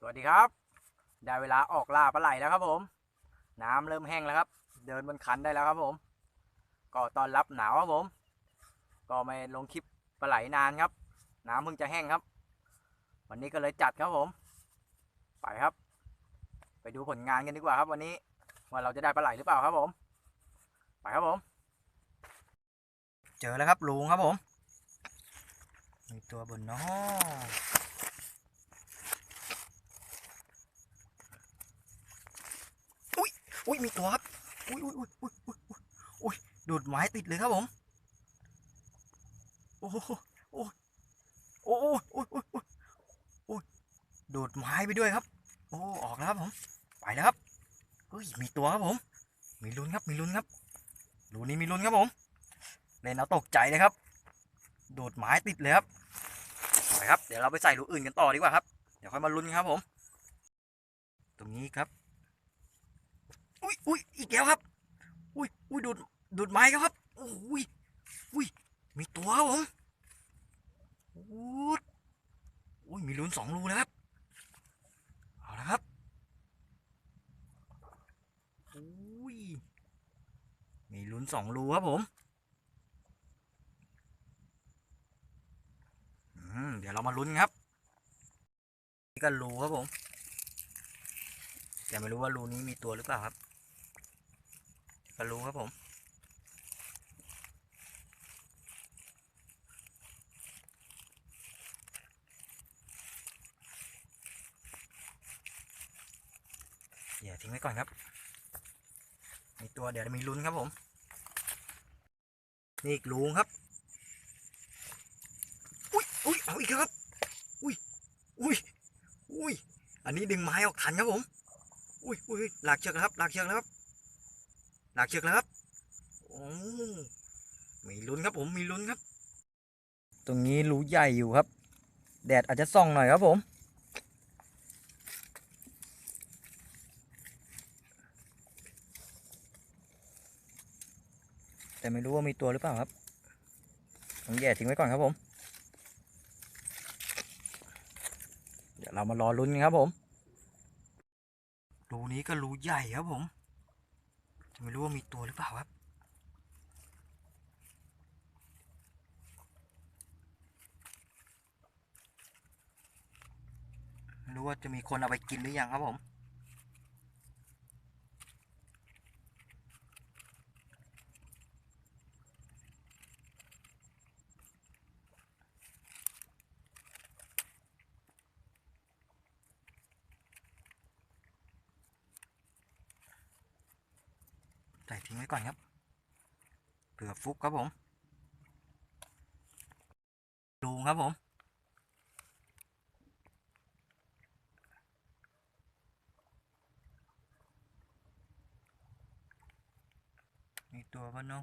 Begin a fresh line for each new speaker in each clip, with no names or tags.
สวัสดีครับ ได้เวลาออกล่าปลาไหลแล้วครับผม น้ำเริ่มแห้งแล้วครับ เดินบนคันได้แล้วครับผม ก็ตอนรับหนาวครับผม ก็ไม่ลงคลิปปลาไหลนานครับ น้ำเพิ่งจะแห้งครับ วันนี้ก็เลยจัดครับผม ไปครับ ไปดูผลงานกันดีกว่าครับวันนี้ว่าเราจะได้ปลาไหลหรือเปล่าครับผม ไปครับผม เจอแล้วครับลุงครับผมมีตัวบนน้อ อุ้ยมีตัวครับ อุ้ยอุ้ยอุ้ยอุ้ยอุ้ยอุ้ยดูดไม้ติดเลยครับผม โอ้โหโอ้ยโอ้โหโอ้ยโอ้ยโอ้ยโอ้ดูดไม้ไปด้วยครับ โอ้ออกแล้วครับผม ไปแล้วครับเฮ้ยมีตัวครับผม มีลุ้นครับ มีลุ้นครับรูนี้มีลุ้นครับผมเล่นเอาตกใจเลยครับ ดูดไม้ติดเลยครับไปครับ เดี๋ยวเราไปใส่รูอื่นกันต่อดีกว่าครับ เดี๋ยวค่อยมาลุ้นครับผม ตรงนี้ครับ อุ้ยอีกแล้วครับ อุ้ยอุ้ยดูดดูดไม้ครับอุ้ยอุ้ยมีตัวครับผมอุ้ยอุ้ยมีลุ้นสองรูแล้วครับเอาละครับอุ้ยมีลุ้นสองรูครับผมอืมเดี๋ยวเรามาลุ้นครับนี่ก็รูครับผมแต่ไม่รู้ว่ารูนี้มีตัวหรือเปล่าครับ ก็รู้ครับผมเดี๋ยวทิ้งไว้ก่อนครับ มีตัวเดี๋ยวมีลุ้นครับผม นี่อีกลุงครับ อุ้ยอุ้ยเอาอีกครับ อุ้ยอุ้ยอุ้ยอันนี้ดึงไม้ออกทันครับผม อุ้ยอุ้ยหลากเชือกครับหลากเชือกครับ หลากเชือกแล้วครับโอ้มีลุ้นครับผมมีลุ้นครับ ตรงนี้รูใหญ่อยู่ครับ แดดอาจจะส่องหน่อยครับผม แต่ไม่รู้ว่ามีตัวหรือเปล่าครับต้องแย่ทิ้งไว้ก่อนครับผม เดี๋ยวเรามารอลุ้นกันครับผมรูนี้ก็รูใหญ่ครับผม ไม่รู้ว่ามีตัวหรือเปล่าครับ ไม่รู้ว่าจะมีคนเอาไปกินหรือยังครับผม ทิ้งไว้ก่อนครับเผื่อฟุกครับผมดูครับผม มีตัวปะเนาะ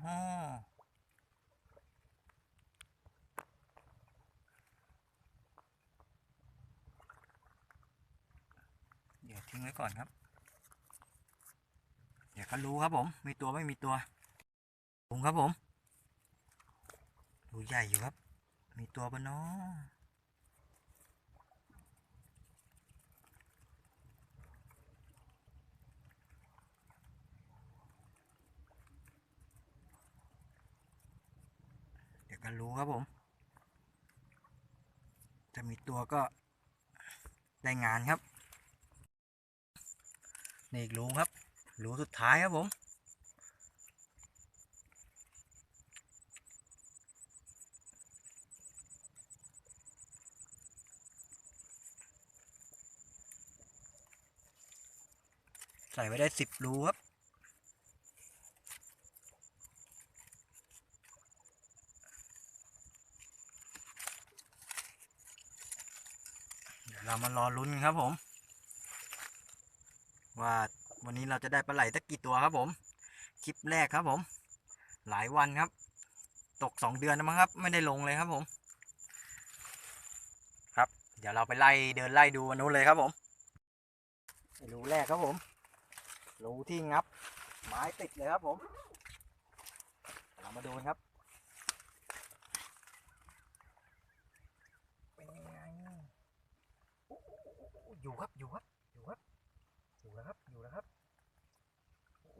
เดี๋ยวทิ้งไว้ก่อนครับ เดี๋ยวก็รู้ครับผม มีตัวไม่มีตัวลุงครับผมดูใหญ่อยู่ครับ มีตัวปะเนาะเดี๋ยวก็รู้ครับผม จะมีตัวก็ได้งานครับ นี่อีกลุงครับ รูสุดท้ายครับผมใส่ไว้ได้สิบรูครับ เดี๋ยวเรามารอลุ้นกันครับผม ว่า วันนี้เราจะได้ปลาไหลสักกี่ตัวครับผม คลิปแรกครับผม หลายวันครับ ตกสองเดือนมั้งครับ ไม่ได้ลงเลยครับผม ครับ เดี๋ยวเราไปไล่เดินไล่ดูอันนู้นเลยครับผมรูแรกครับผมรูที่งับ ไม้ติดเลยครับผม เรามาดูครับเป็นยังไงโอ้โหอยู่ครับอยู่ครับอยู่ครับอยู่แล้วครับอยู่แล้วครับโอ้โห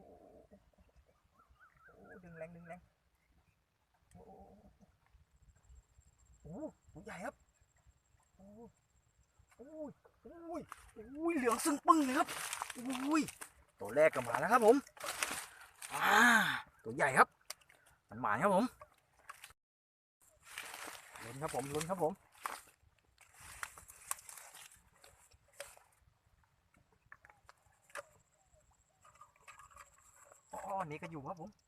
โอ้โห ดึงแรงดึงแรงโอ้โหโอ้โหใหญ่ครับโอ้โหโอ้ยโอ้ยโอ้ยเหลืองซึ่งปึ้งเลยครับโอ้ยตัวแรกก็มาแล้วครับผมอ่าตัวใหญ่ครับ มันหมานครับผมลุ้นครับผมลุ้นครับผมอ๋อนนี้ก็อยู่ครับผม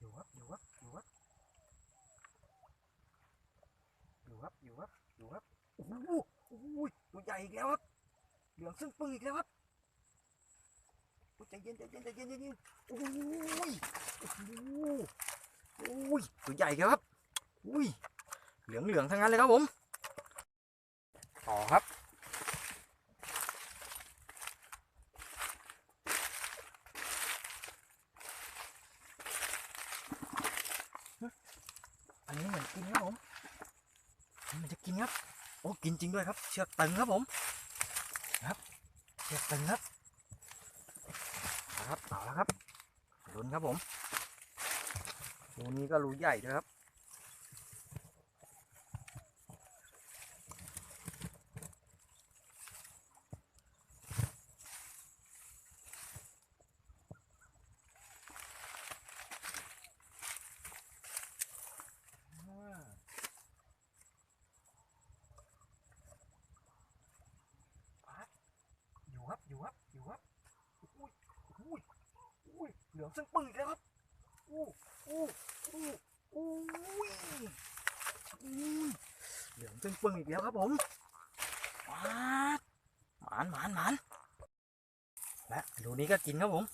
อยู่ครับอยู่ครับอยู่ครับอยู่ครับอยู่ครับอยู่ครับโอ้โหโอ้โหตัวใหญ่อีกแล้วครับเหลืองซึ่งปึ้งอีกแล้วครับโอ้ยใจเย็นใจเย็นใจเย็นใจเย็นโอ้ยโอ้โหโอ้ยตัวใหญ่ครับอุ้ยเหลืองเหลืองทั้งนั้นเลยครับผมต่อครับ อันนี้เหมือนกินครับผมอันนี้มันจะกินครับ โอ้กินจริงด้วยครับ เชือกตึงครับผมครับเชือกตึงครับเอาครับเอาแล้วครับลุ้นครับผมตัวนี้ก็รูใหญ่ด้วยครับ อยู่ครับ อยู่ครับ อยู่ครับ อุ้ยอุ้ยอุ้ยเหลือง ซึ่งปึ้งอีกแล้วครับ อู้อู้อู้อู้อู้เหลืองซึ่งปึ้งอีกแล้วครับผมปาหมานหมานหมานและดูนี้ก็กินครับผม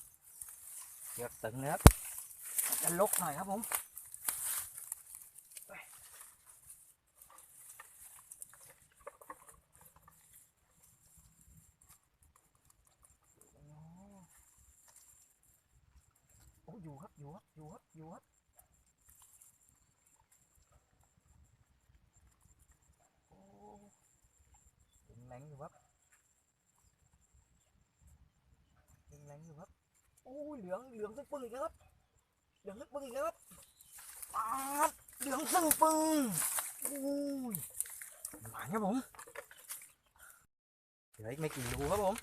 เกือบตึงเลยครับจะลกหน่อยครับผมโอ้อยู่ครับ อยู่ครับ อยู่ครับโอ้ยังแรงอยู่ครับยังแรงอยู่ครับโอ้เหลืองเหลืองซึ่งปึ้งอีกแล้วครับเหลืองซึ่งปึ้งอีกแล้วครับปาดเหลืองซึ่งปึ้งโอ้ยหวานครับผมเหลืออีกไม่กี่รูครับผม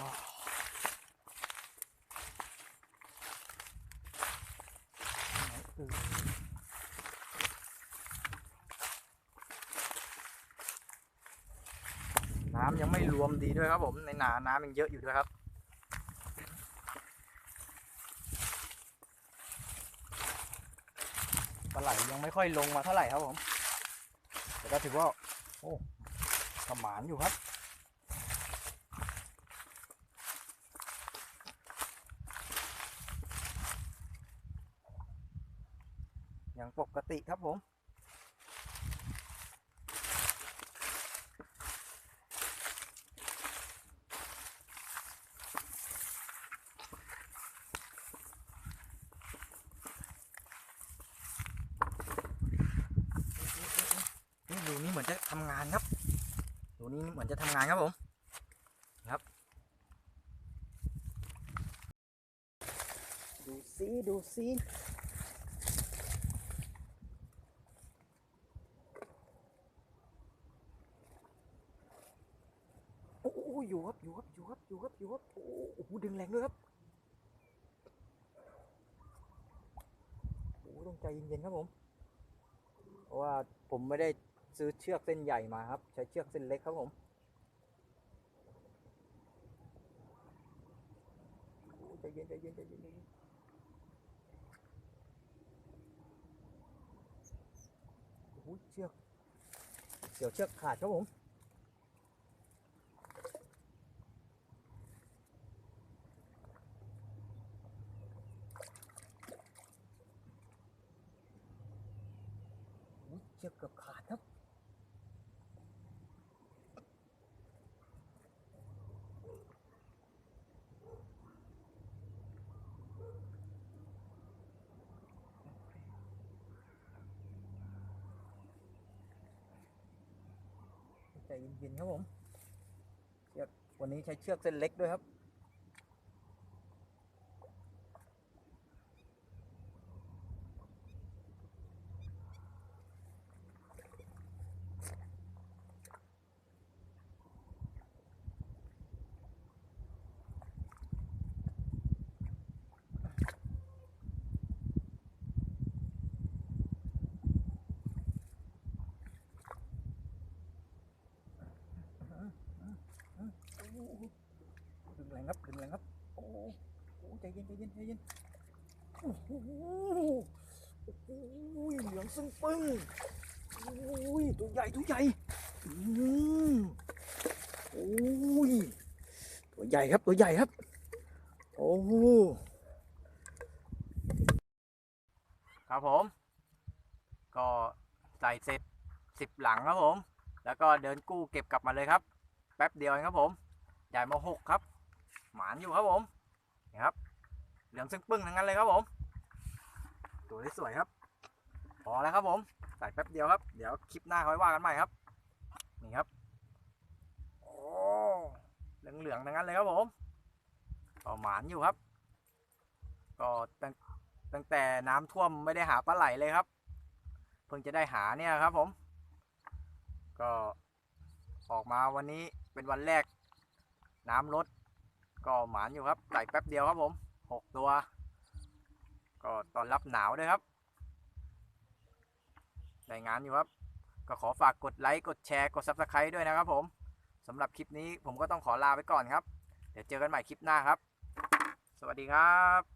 อ้าวไหนเอ่ย น้ำ ยังไม่รวมดีด้วยครับ ผมในหนาน้ำยังเยอะอยู่ด้วยครับ ปลาไหลยังไม่ค่อยลงมาเท่าไหร่ครับผม แต่ก็ถือว่า โอ้กระหมานอยู่ครับอย่างปกติครับผม นี่รูนี้เหมื อนจะทำงานครับรูนี้เหมือนจะทำงานครับผมครับ ดูซิดูซิโอ้โอยู่ครับอยู่ครับอยู่ครับอยู่ครับอยู่ครับโอ้โหดึงแรงด้วยครับโอ้ต้องใจเย็นๆครับผม เพราะว่าผมไม่ได้ ซื้อเชือกเส้นใหญ่มาครับ ใช้เชือกเส้นเล็กครับผมใจเย็นใจเย็นใจเย็นใจเย็นโอ้โหเชือกเดี๋ยวเชือกขาดครับผมเชือกเกือบขาดครับ เย็นๆครับผมเชือกวันนี้ใช้เชือกเส้นเล็กด้วยครับ ดึงแรงครับดึงแรงครับ โอ้โหโอ้โหใจ เย็นใจเย็นใจเย็นโอ้โหโอ้โหเหลืองซึ่งปึ้งโอ้ยตัวใหญ่ตัวใหญ่อืมโอ้ยตัวใหญ่ครับตัวใหญ่ครับ โอ้โหครับผม ก็ใส่เสร็จสิบหลังครับผม แล้วก็เดินกู้เก็บกลับมาเลยครับ แป๊บเดียวเองครับผม ใหญ่มาหกครับ หมานอยู่ครับผมนี่ครับ เหลืองซึ่งปึ้งทั้งนั้นเลยครับผม ตัวสวยครับ พอแล้วครับผม ใส่แป๊บเดียวครับ เดี๋ยวคลิปหน้าค่อยว่ากันใหม่ครับ นี่ครับ โอ้เหลืองๆทั้งนั้นเลยครับผมก็หมานอยู่ครับ ก็ตั้งตั้งแต่น้ำท่วมไม่ได้หาปลาไหลเลยครับ เพิ่งจะได้หาเนี่ยครับผม ก็ออกมาวันนี้เป็นวันแรก น้ำลดก็หมานอยู่ครับใส่แป๊บเดียวครับผม หกตัว ก็ตอนรับหนาวด้วยครับได้งานอยู่ครับ ก็ขอฝากกดไลค์กดแชร์กด Subscribe ด้วยนะครับผมสำหรับคลิปนี้ผมก็ต้องขอลาไปก่อนครับ เดี๋ยวเจอกันใหม่คลิปหน้าครับ สวัสดีครับ